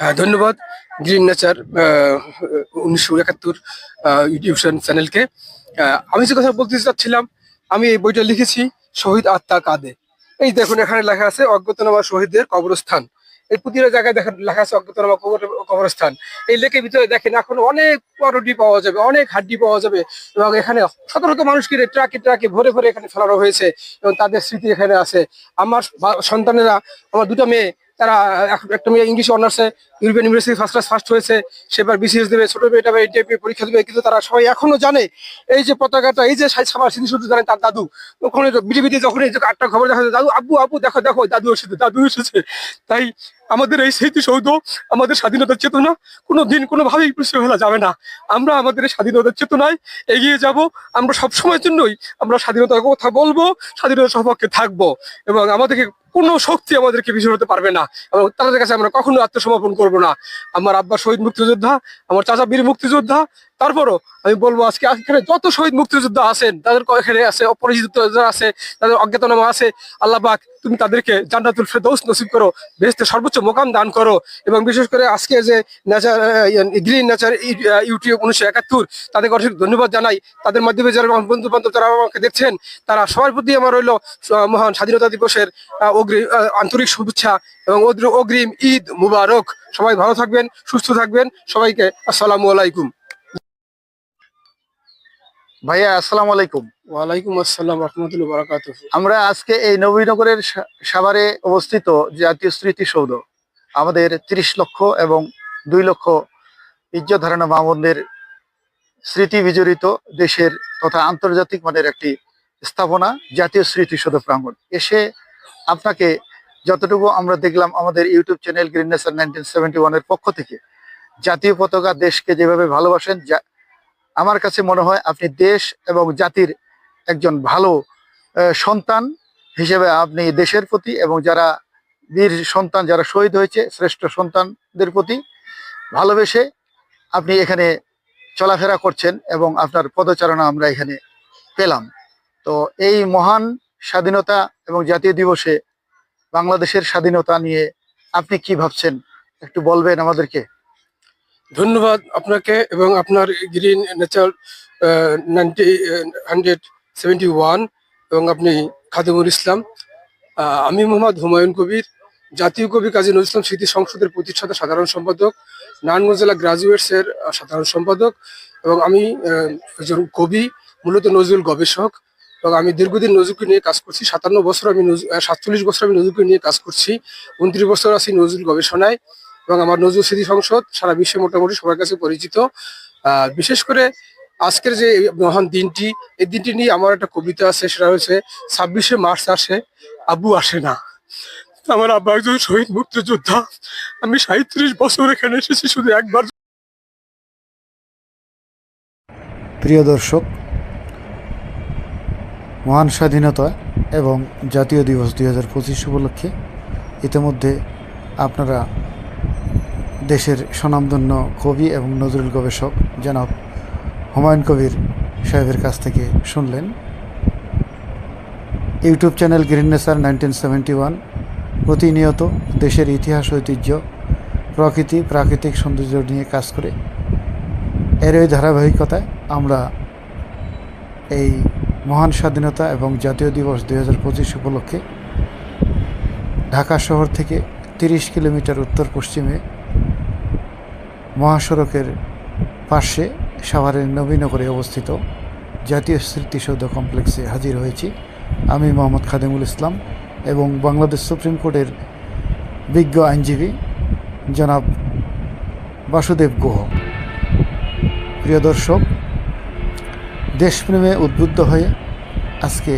হ্যাঁ ধন্যবাদ green nature উনিশশো একাত্তর ইউটিউব চ্যানেলকে। আমি যে কথা বলতে চাচ্ছিলাম, আমি এই বইটা লিখেছি শহীদ আত্মা কাদে এই দেখুন, এখানে লেখা আছে, অজ্ঞতনামা শহীদদের কবরস্থান। এই প্রতিটা জায়গায় দেখেন লেখা আছে কবরস্থান। এই লেকের ভিতরে দেখেন এখন অনেক পরডি পাওয়া যাবে, অনেক হাড্ডি পাওয়া যাবে এবং এখানে শত শত মানুষকে ট্রাকে ট্রাকে ভরে ভরে এখানে ফেলানো হয়েছে এবং তাদের স্মৃতি এখানে আছে। আমার সন্তানেরা, আমার দুটো মেয়ে তারা এক- একটা মেয়ে ইংলিশ অনার্সে ইউরোপিয়ান ইউনিভার্সিটি ফার্স্ট ফার্স্ট হয়েছে সেবার বিসিএস দেবে, ছোট মেয়েটা এই টাইপের পরীক্ষা দেবে, কিন্তু তারা সবাই এখনও জানে, এই যে পতাকাটা, এই যে সাবার স্মৃতি শুধু জানেন তার দাদু ওখানে বিটিভিতে যখন এই যে আটটা খবর দেখা যায়, দাদু, আব্বু আব্বু, দেখো দেখো, দাদু এসেছে দাদু এসেছে। তাই আমাদের এই স্মৃতিসৌধ, আমাদের স্বাধীনতার চেতনা কোনো দিন কোনোভাবেই পিছিয়ে ফেলা যাবে না। আমরা আমাদের এই স্বাধীনতার চেতনায় এগিয়ে যাব, আমরা সব সময়ের জন্যই আমরা স্বাধীনতার কথা বলব, স্বাধীনতার সপক্ষে থাকব, এবং আমাদেরকে কোনো শক্তি আমাদেরকে পিছু হতে পারবে না এবং তাদের কাছে আমরা কখনো আত্মসমর্পণ করব না। আমার আব্বা শহীদ মুক্তিযোদ্ধা, আমার চাচা বীর মুক্তিযোদ্ধা তারপরও আমি বলব আজকে এখানে যত শহীদ মুক্তিযোদ্ধা আছেন তাদের এখানে আছে অপরিচিত যারা আছে তাদের অজ্ঞাতনামা আছে আল্লাহ পাক তুমি তাদেরকে জান্নাতুল ফেরদৌস নসিব করো বেহেশতে সর্বোচ্চ মোকাম দান করো এবং বিশেষ করে আজকে যে নেচার গ্রিন নেচার ইউটিউব উনিশশো একাত্তর তাদেরকে অনেক ধন্যবাদ জানাই। তাদের মাধ্যমে যারা বন্ধু বান্ধব তারা আমাকে দেখছেন তারা সবার প্রতি আমার রইল মহান স্বাধীনতা দিবসের আহ, অগ্রি আহ, আন্তরিক শুভেচ্ছা এবং অগ্রিম ঈদ মুবারক। সবাই ভালো থাকবেন সুস্থ থাকবেন। সবাইকে আসসালামু আলাইকুম। ভাইয়া আসসালামু আলাইকুম। ওয়ালাইকুম আসসালাম রহমতুল্লাহ বারাকাত আমরা আজকে এই নবীনগরের সাভারে অবস্থিত জাতীয় স্মৃতিসৌধ আমাদের ত্রিশ লক্ষ এবং দুই লক্ষ ইজ্জত ধারণা মামুনদের স্মৃতি বিজড়িত দেশের তথা আন্তর্জাতিক মানের একটি স্থাপনা জাতীয় স্মৃতিসৌধ প্রাঙ্গণ। এসে আপনাকে যতটুকু আমরা দেখলাম আমাদের YouTube channel green nation nineteen seventy ওয়ানের পক্ষ থেকে জাতীয় পতাকা দেশকে যেভাবে ভালোবাসেন যা আমার কাছে মনে হয় আপনি দেশ এবং জাতির একজন ভালো সন্তান হিসেবে আপনি দেশের প্রতি এবং যারা বীর সন্তান, যারা শহীদ হয়েছে, শ্রেষ্ঠ সন্তানদের প্রতি ভালোবেসে আপনি এখানে চলাফেরা করছেন এবং আপনার পদচারণা আমরা এখানে পেলাম। তো এই মহান স্বাধীনতা এবং জাতীয় দিবসে বাংলাদেশের স্বাধীনতা নিয়ে আপনি কি ভাবছেন? একটু বলবেন আমাদেরকে। ধন্যবাদ আপনাকে এবং আপনার green nature ninety hundred seventy one এবং আপনি খাদিমুল ইসলাম। আমি মোহাম্মদ হুমায়ুন কবির জাতীয় কবি কাজী নজরুল ইসলাম স্মৃতি সংসদের প্রতিষ্ঠাতা সাধারণ সম্পাদক নারায়ণগঞ্জ জেলা গ্রাজুয়েটস এর আহ, সাধারণ সম্পাদক এবং আমি একজন কবি মূলত নজরুল গবেষক এবং আমি দীর্ঘদিন নজরুলকে নিয়ে কাজ করছি সাতান্ন বছর আমি সাতচল্লিশ বছর আমি নজরুলকে নিয়ে কাজ করছি উনত্রিশ বছর আছি নজরুল গবেষণায়। এবং আমার নজরুল স্মৃতি সংসদ সারা বিশ্বে মোটামুটি সবার কাছে পরিচিত। বিশেষ করে আজকের যে মহান দিনটি, এই দিনটি নিয়ে আমার একটা কবিতা আছে, সেটা হচ্ছে, ছাব্বিশে মার্চ আসে আব্বু আসে না। আমার আব্বা একজন শহীদ মুক্তিযোদ্ধা। আমি সাঁত্রিশ বছর এখানে এসেছি, শুধু একবার। প্রিয় দর্শক, মহান স্বাধীনতা এবং জাতীয় দিবস দুই হাজার পঁচিশ উপলক্ষে ইতিমধ্যে আপনারা দেশের স্বনামধন্য কবি এবং নজরুল গবেষক জনাব হুমায়ুন কবির সাহেবের কাছ থেকে শুনলেন। YouTube channel green nature nineteen seventy one, প্রতিনিয়ত দেশের ইতিহাস, ঐতিহ্য, প্রকৃতি, প্রাকৃতিক সৌন্দর্য নিয়ে কাজ করে। এর ওই ধারাবাহিকতায় আমরা এই মহান স্বাধীনতা এবং জাতীয় দিবস দুই হাজার পঁচিশ উপলক্ষে ঢাকা শহর থেকে তিরিশ কিলোমিটার উত্তর পশ্চিমে মহাসড়কের পাশে সাভারের নবীনগরে অবস্থিত জাতীয় স্মৃতিসৌধ কমপ্লেক্সে হাজির হয়েছি। আমি মোহাম্মদ খাদিমুল ইসলাম এবং বাংলাদেশ সুপ্রিম কোর্টের বিজ্ঞ আইনজীবী জনাব বাসুদেব গুহ। প্রিয় দর্শক, দেশপ্রেমে উদ্বুদ্ধ হয়ে আজকে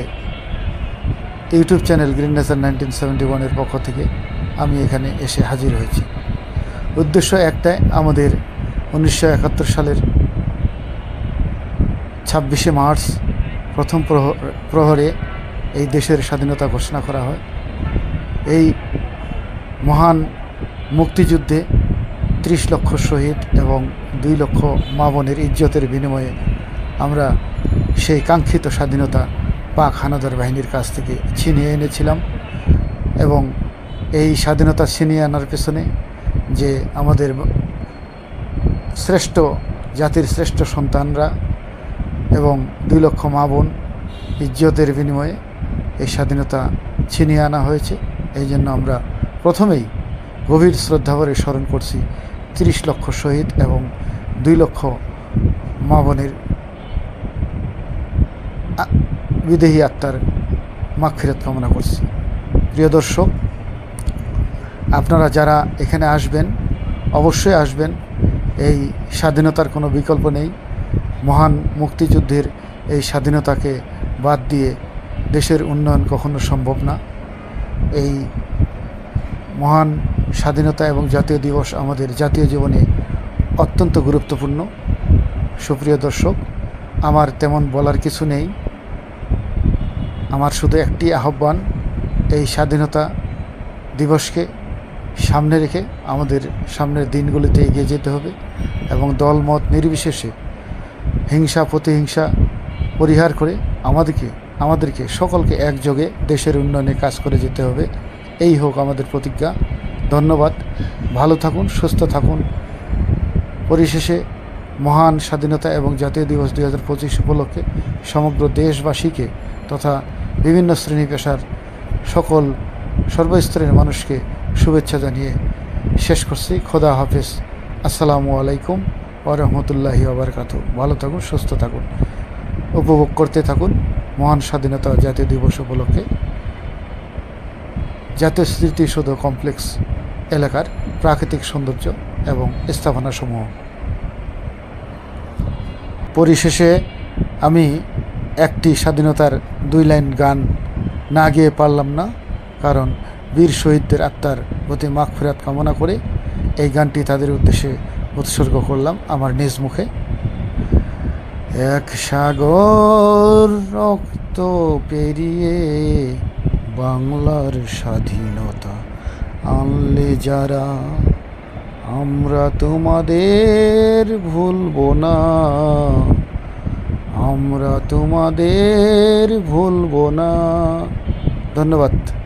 YouTube channel green nature nineteen seventy ওয়ানের পক্ষ থেকে আমি এখানে এসে হাজির হয়েছি। উদ্দেশ্য একটাই, আমাদের উনিশশো একাত্তর সালের ছাব্বিশে মার্চ প্রথম প্রহ- প্রহরে এই দেশের স্বাধীনতা ঘোষণা করা হয়। এই মহান মুক্তিযুদ্ধে ত্রিশ লক্ষ শহীদ এবং দুই লক্ষ মা বোনের ইজ্জতের বিনিময়ে আমরা সেই কাঙ্ক্ষিত স্বাধীনতা পাক হানাদার বাহিনীর কাছ থেকে ছিনিয়ে এনেছিলাম এবং এই স্বাধীনতা ছিনিয়ে আনার পেছনে যে আমাদের শ্রেষ্ঠ জাতির শ্রেষ্ঠ সন্তানরা এবং দুই লক্ষ মা বোন ইজ্জতের বিনিময়ে এই স্বাধীনতা ছিনিয়ে আনা হয়েছে। এই জন্য আমরা প্রথমেই গভীর শ্রদ্ধাভরে স্মরণ করছি তিরিশ লক্ষ শহীদ এবং দুই লক্ষ মা বোনের বিদেহী আত্মার মাগফিরাত কামনা করছি। প্রিয় দর্শক আপনারা যারা এখানে আসবেন, অবশ্যই আসবেন। এই স্বাধীনতার কোনো বিকল্প নেই। মহান মুক্তিযুদ্ধের এই স্বাধীনতাকে বাদ দিয়ে দেশের উন্নয়ন কখনো সম্ভব না। এই মহান স্বাধীনতা এবং জাতীয় দিবস আমাদের জাতীয় জীবনে অত্যন্ত গুরুত্বপূর্ণ। সুপ্রিয় দর্শক, আমার তেমন বলার কিছু নেই। আমার শুধু একটি আহ্বান, এই স্বাধীনতা দিবসকে সামনে রেখে আমাদের সামনের দিনগুলিতে এগিয়ে যেতে হবে এবং দলমত নির্বিশেষে হিংসা, প্রতিহিংসা পরিহার করে আমাদেরকে আমাদেরকে সকলকে একযোগে দেশের উন্নয়নে কাজ করে যেতে হবে। এই হোক আমাদের প্রতিজ্ঞা। ধন্যবাদ। ভালো থাকুন, সুস্থ থাকুন। পরিশেষে মহান স্বাধীনতা এবং জাতীয় দিবস দুই হাজার পঁচিশ উপলক্ষে সমগ্র দেশবাসীকে তথা বিভিন্ন শ্রেণি পেশার সকল সর্বস্তরের মানুষকে শুভেচ্ছা জানিয়ে শেষ করছি। খোদা হাফেজ। আসসালামু আলাইকুম ও রহমতুল্লাহি আবরকাত ভালো থাকুন, সুস্থ থাকুন, উপভোগ করতে থাকুন। মহান স্বাধীনতা জাতীয় দিবস উপলক্ষে জাতীয় স্মৃতিসৌধ কমপ্লেক্স এলাকার প্রাকৃতিক সৌন্দর্য এবং স্থাপনাসমূহ। পরিশেষে আমি একটি স্বাধীনতার দুই লাইন গান না গিয়ে পারলাম না, কারণ বীর শহীদদের আত্মার প্রতি মাগফিরাত কামনা করে এই গানটি তাদের উদ্দেশ্যে উৎসর্গ করলাম আমার নিজ মুখে। এক সাগর রক্ত পেরিয়ে বাংলার স্বাধীনতা আনলে যারা, আমরা তোমাদের ভুলবো না। আমরা তোমাদের ভুলবো না। ধন্যবাদ।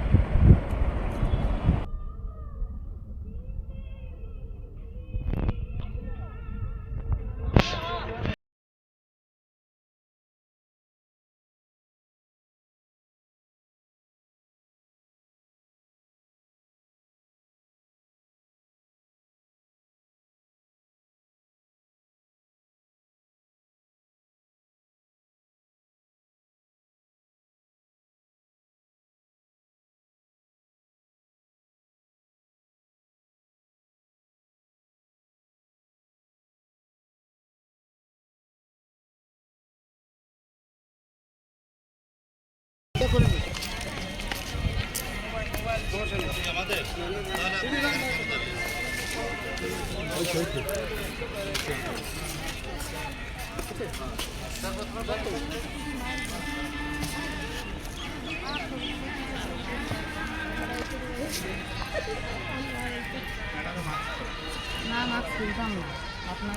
না না খুলতাম না। আপনার